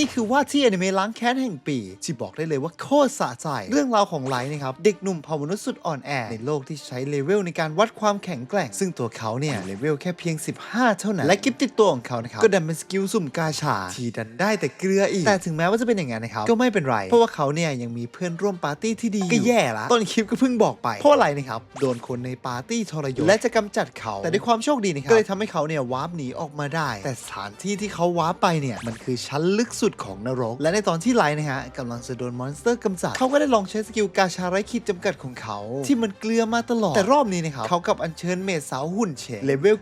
นี่คือว่าที่อนิเมะล้างแค้นแห่งปี ที่บอกได้เลยว่าโคตรสะใจ เรื่องราวของไลท์นะครับ เด็กหนุ่มเผ่ามนุษย์สุดอ่อนแอ ในโลกที่ใช้เลเวลในการวัดความแข็งแกร่ง ซึ่งตัวเขาเนี่ยเลเวลแค่เพียง 15 เท่านั้น และกิฟติดตัวของเขานะครับก็ดันเป็นสกิลสุ่มกาชา ที่ดันได้แต่เกลืออีก แต่ถึงแม้ว่าจะเป็นอย่างนั้นนะครับก็ไม่เป็นไร เพราะว่าเขาเนี่ยยังมีเพื่อนร่วมปาร์ตี้ที่ดีก็แย่ละต้นคลิปก็เพิ่งบอกไปเพราะอะไรนะครับโดนคนในปาร์ตี้ทรยศและจะกำจัดเขาแต่ด้วยความโชคดีนะครับก็เลยทำให้เขาเนี่ยวาร์ปหนีออกมาได้ แต่สถานที่ที่เขาวาร์ปไปเนี่ยมันคือชั้นลึกสุดของนรก และในตอนที่ไลท์นะฮะกำลังจะโดนมอนสเตอร์กำจัด เขาก็ได้ลองใช้สกิลกาชาไร้ขีดจำกัดของเขา ที่มันเกลือมาตลอด แต่รอบนี้นะครับ เขากับอัญเชิญเมดสาวหุ่นเฉดเลเวล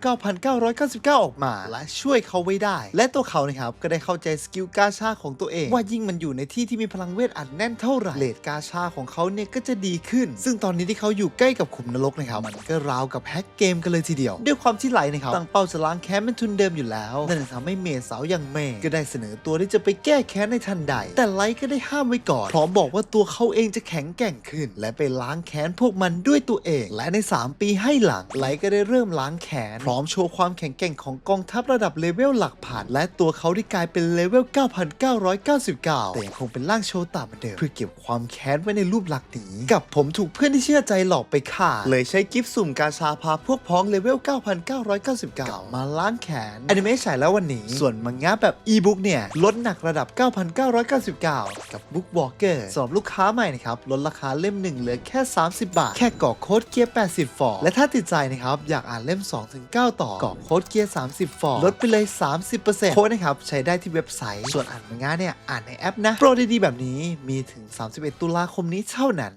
9,999 ออกมา และช่วยเขาไว้ได้ และตัวเขานะครับก็ได้เข้าใจสกิลกาชาของตัวเอง ว่ายิ่งมันอยู่ในที่ที่มีพลังเวทอัดแน่นเท่าไหร่เลดกาชาของเขาเนี่ยก็จะดีขึ้น ซึ่งตอนนี้ที่เขาอยู่ใกล้กับขุมนรกนะครับมันก็ราวกับแฮกเกมกันเลยทีเดียว ด้วยความที่ไลท์นะครับตั้งเป้าจะล้างแค้นเป็นทุนเดิมอยู่แล้วนั่นทำให้เมดสาวอย่างเมก็ได้เสนอตัวที่จะไปแก้แค้นในทันใด แต่ไลท์ก็ได้ห้ามไว้ก่อน พร้อมบอกว่าตัวเขาเองจะแข็งแกร่งขึ้น และไปล้างแค้นพวกมันด้วยตัวเอง และใน 3 ปีให้หลังไลท์ก็ได้เริ่มล้างแค้น พร้อมโชว์ความแข็งแกร่งของกองทัพระดับเลเวลหลักพันและตัวเขาได้กลายเป็นเลเวล 9,999 แต่ยังคงเป็นร่างโชว์ตาเหมือนเดิมเพื่อเก็บความแค้นไว้ในรูปลักษณ์นี้กับผมถูกเพื่อนที่เชื่อใจหลอกไปฆ่าเลยใช้กิฟต์สุ่มกาชาพาพวกพ้องเลเวล 9,999 มาล้างแค้นอนิเมะฉายแล้ววันนี้ ส่วนมังงะแบบอีบุ๊กเนี่ยลดหนักระดับ 9,999 กับบุ๊กวอล์กเกอร์สำหรับลูกค้าใหม่นะครับ ลดราคาเล่ม 1 เหลือแค่ 30 บาท แค่กรอกโค้ดเกียร์ 80 ฟอร์และถ้าติดใจนะครับ อยากอ่านเล่ม 2-9 ต่อกรอกโค้ดเกียร์ 30 ฟอร์ลดไปเลย 30%โค้ดนะครับ ใช้ได้ที่เว็บไซต์ ส่วนอ่านมังงะเนี่ย อ่านในแอปนะ โปรดีๆแบบนี้มีถึง 31 ตุลาคมนี้เท่านั้น